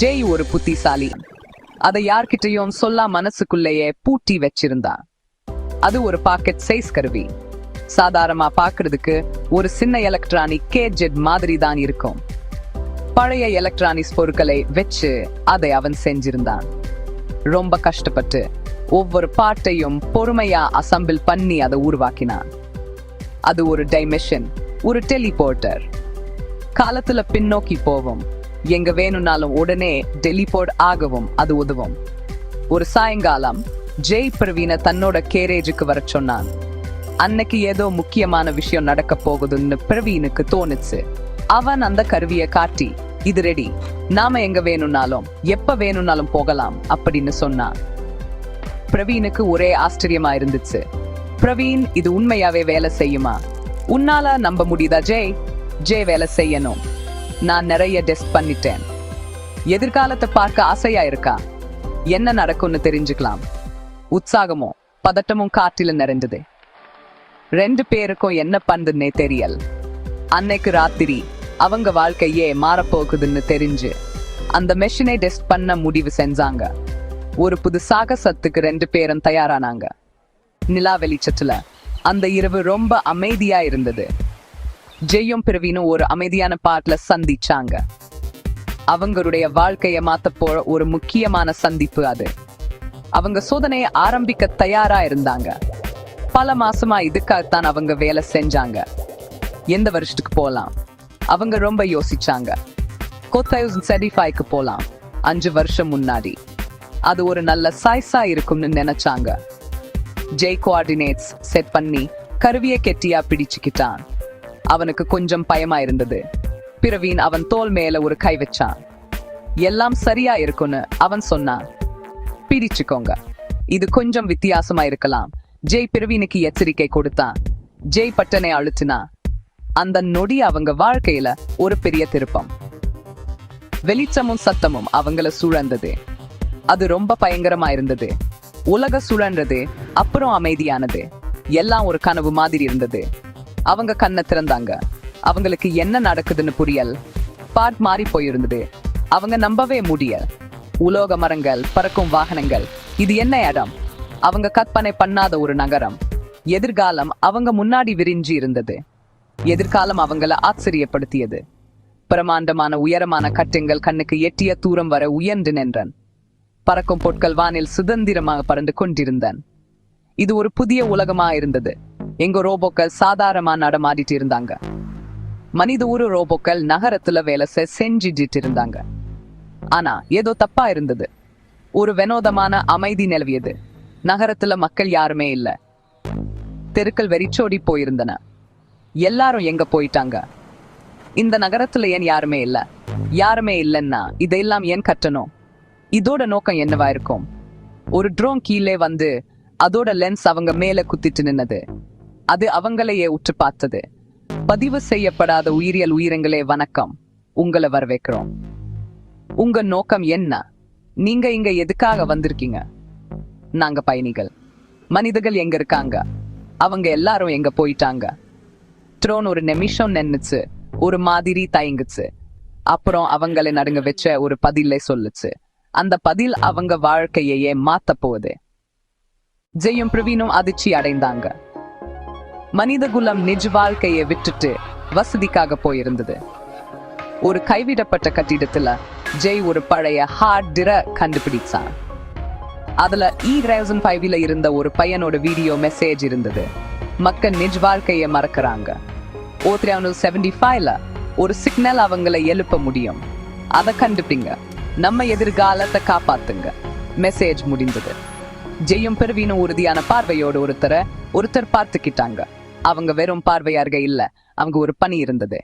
ஜெய் ஒரு புத்திசாலி. அதை யார்கிட்டயும் சொல்லா மனசுக்குள்ளேயே பூட்டி வச்சிருந்தா. அது ஒரு பாக்கெட் சைஸ் கருவி. சாதாரணமா பாக்குறதுக்கு ஒரு சின்ன எலக்ட்ரானிக் கேஜெட் மாதிரி தான் இருக்கும். பழைய எலக்ட்ரானிக்ஸ் பொருட்களை வச்சு அதை அவன் செஞ்சிருந்தான். ரொம்ப கஷ்டப்பட்டு ஒவ்வொரு பாட்டையும் பொறுமையா அசம்பிள் பண்ணி அதை உருவாக்கினான். அது ஒரு டைமெஷன் ஒரு டெலிபோர்ட்டர். காலத்துல பின்னோக்கி போவோம். எங்க வேணும்னாலும் உடனே டெலிபோர்ட் ஆகவும் அது உதவும். ஒரு சாயங்காலம் ஜெய் பிரவீன தன்னோட கேரேஜுக்கு வர சொன்னான். அன்னைக்கு ஏதோ முக்கியமான விஷயம் நடக்க போகுதுன்னு பிரவீனுக்கு தோணுச்சு. அவன் அந்த கருவியை காட்டி இது ரெடி. நாம எங்க வேணும்னாலும் எப்ப வேணும்னாலும் போகலாம் அப்படின்னு சொன்னான். பிரவீனுக்கு ஒரே ஆச்சரியமா இருந்துச்சு. பிரவீன் இது உண்மையாவே வேலை செய்யுமா? உன்னால நம்ப முடியுதா ஜெய்? ஜெய் வேலை செய்யணும். நான் நிறைய டெஸ்ட் பண்ணிட்டேன். எதிர்காலத்தை பார்க்க ஆசையா இருக்கா? என்ன நடக்கும்னு தெரிஞ்சுக்கலாம். உற்சாகமும் பதட்டமும் காற்றில நிறைந்தது. ரெண்டு பேருக்கும் என்ன பண்ணுதுன்னே தெரியல். அன்னைக்கு ராத்திரி அவங்க வாழ்க்கையே மாறப்போகுதுன்னு தெரிஞ்சு அந்த மெஷினை டெஸ்ட் பண்ண முடிவு செஞ்சாங்க. ஒரு புது சாகசத்துக்கு ரெண்டு பேரும் தயாரானாங்க. நிலா வெளிச்சத்துல அந்த இரவு ரொம்ப அமைதியா இருந்தது. ஜெயும் பிரவீனும் ஒரு அமைதியான பாட்டுல சந்திச்சாங்க. அவங்களுடைய வாழ்க்கைய மாத்த போற ஒரு முக்கியமான சந்திப்பு அது. அவங்க சோதனையை ஆரம்பிக்க தயாரா இருந்தாங்க. பல மாசமா இதுக்காகத்தான் அவங்க வேலை செஞ்சாங்க. எந்த வருஷத்துக்கு போலாம்? அவங்க ரொம்ப யோசிச்சாங்க. கோத்தாயூசன் செடிஃபைக்கு போலாம். அஞ்சு வருஷம் முன்னாடி. அது ஒரு நல்ல சைஸா இருக்கும்னு நினைச்சாங்க. ஜெய் கோஆர்டினேட்ஸ் செட் பண்ணி கருவியை கெட்டியா பிடிச்சுக்கிட்டான். அவனுக்கு கொஞ்சம் பயமா இருந்தது. பிரவீன் அவன் தோல் மேல ஒரு கை வச்சான். எல்லாம் சரியா இருக்கும்னு அவன் சொன்னான். பிடிச்சுக்கோங்க இது கொஞ்சம் வித்தியாசமா இருக்கலாம். ஜெய் பிரவீனுக்கு எச்சரிக்கை கொடுத்தான். ஜெய் பட்டனை அழுத்தினா அந்த நொடி அவங்க வாழ்க்கையில ஒரு பெரிய திருப்பம். வெளிச்சமும் சத்தமும் அவங்கள சூழந்தது. அது ரொம்ப பயங்கரமா இருந்தது. உலக சுழன்றது அப்புறம் அமைதியானது. எல்லாம் ஒரு கனவு மாதிரி இருந்தது. அவங்க கண்ணை திறந்தாங்க. அவங்களுக்கு என்ன நடக்குதுன்னு புரியல். பாட் மாறி போயிருந்தது. அவங்க நம்பவே முடியல். உலோக மரங்கள் பறக்கும் வாகனங்கள். இது என்ன இடம்? அவங்க கற்பனை பண்ணாத ஒரு நகரம். எதிர்காலம் அவங்க முன்னாடி விரிஞ்சி இருந்தது. எதிர்காலம் அவங்கள ஆச்சரியப்படுத்தியது. பிரமாண்டமான உயரமான கட்டுங்கள் கண்ணுக்கு எட்டிய தூரம் வர உயர்ந்து நின்றன். பறக்கும் பொருட்கள் வானில் சுதந்திரமாக பறந்து கொண்டிருந்தன். இது ஒரு புதிய உலகமா இருந்தது. எங்க ரோபோக்கள் சாதாரணமா நடமாடிட்டு இருந்தாங்க. மனித ஊரு ரோபோக்கள் நகரத்துல வேலை செஞ்சிட்டு இருந்தாங்க. ஆனா ஏதோ தப்பா இருந்தது. ஒரு வினோதமான அமைதி நிலவியது. நகரத்துல மக்கள் யாருமே இல்ல. தெருக்கள் வெறிச்சோடி போயிருந்தன. எல்லாரும் எங்க போயிட்டாங்க? இந்த நகரத்துல ஏன் யாருமே இல்ல? யாருமே இல்லைன்னா இதையெல்லாம் ஏன் கட்டணும்? இதோட நோக்கம் என்னவா இருக்கும்? ஒரு ட்ரோன் கீழே வந்து அதோட லென்ஸ் அவங்க மேல குத்திட்டு நின்னது. அது அவங்களையே உற்று பார்த்தது. பதிவு செய்யப்படாத உயிரியல் உயிரங்களே வணக்கம். உங்களை வரவேற்கிறோம். உங்க நோக்கம் என்ன? நீங்க இங்க எதுக்காக வந்திருக்கீங்க? நாங்க பயணிகள். மனிதர்கள் எங்க இருக்காங்க? அவங்க எல்லாரும் எங்க போயிட்டாங்க? ட்ரோன் ஒரு நிமிஷம் நின்னுச்சு. ஒரு மாதிரி தயங்குச்சு. அப்புறம் அவங்களை நடுங்க வச்ச ஒரு பதிலை சொல்லுச்சு. அந்த பதில் அவங்க வாழ்க்கையையே மாத்த போகுது. ஜெயும் பிரவீனும் அதிர்ச்சி அடைந்தாங்க. மனிதகுலம் நிஜ வாழ்க்கையை விட்டுட்டு வசதிக்காக போயிருந்தது. ஒரு கைவிடப்பட்ட கட்டிடத்துல ஜெய் ஒரு பழைய ஹார்ட் டிர கண்டுபிடிச்சான். அதுல இ தௌசண்ட் ஃபைவ்ல இருந்த ஒரு பையனோட வீடியோ மெசேஜ் இருந்தது. மக்கள் நிஜ வாழ்க்கையை மறக்கிறாங்க. ஓ த்ரீ செவன்டி ஃபைவ்ல ஒரு சிக்னல் அவங்கள எழுப்ப முடியும். அதை கண்டுபிடிங்க. நம்ம எதிர்காலத்தை காப்பாத்துங்க. மெசேஜ் முடிந்தது. ஜெயும் பெருவினும் உறுதியான பார்வையோடு ஒருத்தரை ஒருத்தர் பார்த்துக்கிட்டாங்க. அவங்க வெறும் பார்வையார்கள் இல்ல. அவங்க ஒரு பணி இருந்தது.